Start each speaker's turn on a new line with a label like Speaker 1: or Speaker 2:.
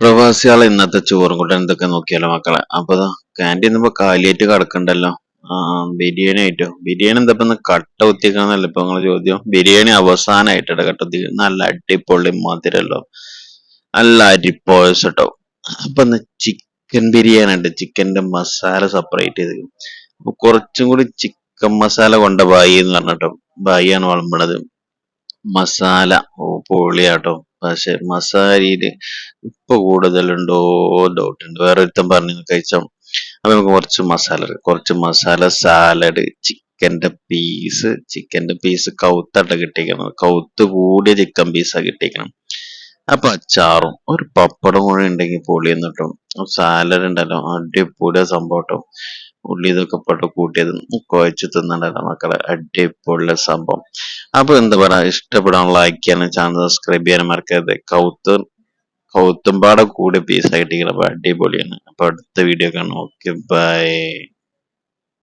Speaker 1: പ്രവാസികളെ ഇന്നത്തെ ചോറും കൂട്ടാൻ എന്തൊക്കെ നോക്കിയാലോ മക്കളെ? അപ്പൊ ക്യാന്റീൻ ഇപ്പൊ കാലിയായിട്ട് കിടക്കണ്ടല്ലോ. ബിരിയാണി ആയിട്ടോ? ബിരിയാണി എന്താ ഇപ്പൊ കട്ട കുത്തിക്കാന്നല്ല ഇപ്പൊ നിങ്ങളെ ചോദ്യം? ബിരിയാണി അവസാനമായിട്ടാണ് കട്ട കുത്തി നല്ല അടിപൊളി മധുരല്ലോ നല്ല അരിപ്പോഴ്സ് കേട്ടോ. അപ്പൊ ചിക്കൻ ബിരിയാണി ഉണ്ട്. ചിക്കന്റെ മസാല സെപ്പറേറ്റ് ചെയ്ത്. അപ്പൊ കുറച്ചും കൂടി ചിക്കൻ മസാല കൊണ്ട ബായി എന്ന് പറഞ്ഞിട്ടോ. ബായിയാണ് വളമ്പണത് മസാല ഓ പൊളിയാട്ടോ. പക്ഷെ മസാരിയിൽ ഉപ്പ് കൂടുതലുണ്ടോ? ഡൗട്ട് ഉണ്ട്. വേറെ ഒരുത്തം പറഞ്ഞു കഴിച്ചോ? അപ്പൊ നമുക്ക് കുറച്ച് മസാല കുറച്ച് മസാല സാലഡ് ചിക്കന്റെ പീസ് ചിക്കന്റെ പീസ് കൗത്തട്ട കിട്ടിക്കണം കൗത്ത് കൂടിയ ചിക്കൻ പീസാ കിട്ടിക്കണം അപ്പൊ അച്ചാറും ഒരു പപ്പടം കൂടെ ഉണ്ടെങ്കിൽ പൊളി എന്നിട്ടും സാലഡ് ഉണ്ടല്ലോ അടിപൊളിയ സംഭവം കേട്ടോ ഉള്ളി ഇതൊക്കെ പെട്ട് കൂട്ടിയത്. കുഴച്ച് തിന്നണ്ടല്ലോ മക്കളെ. അടിപൊളിയ സംഭവം. അപ്പൊ എന്താ പറയാ ഇഷ്ടപ്പെടാൻ ലൈക്ക് ചെയ്യാനും ചാനൽ സബ്സ്ക്രൈബ് ചെയ്യാനും മറക്കരുത്. കൗത്ത് കൗത്തുംപാടെ കൂടെ പീസ് ആയിട്ട് അടിപൊളിയാണ്. അപ്പൊ അടുത്ത വീഡിയോ കാണാം. Okay bye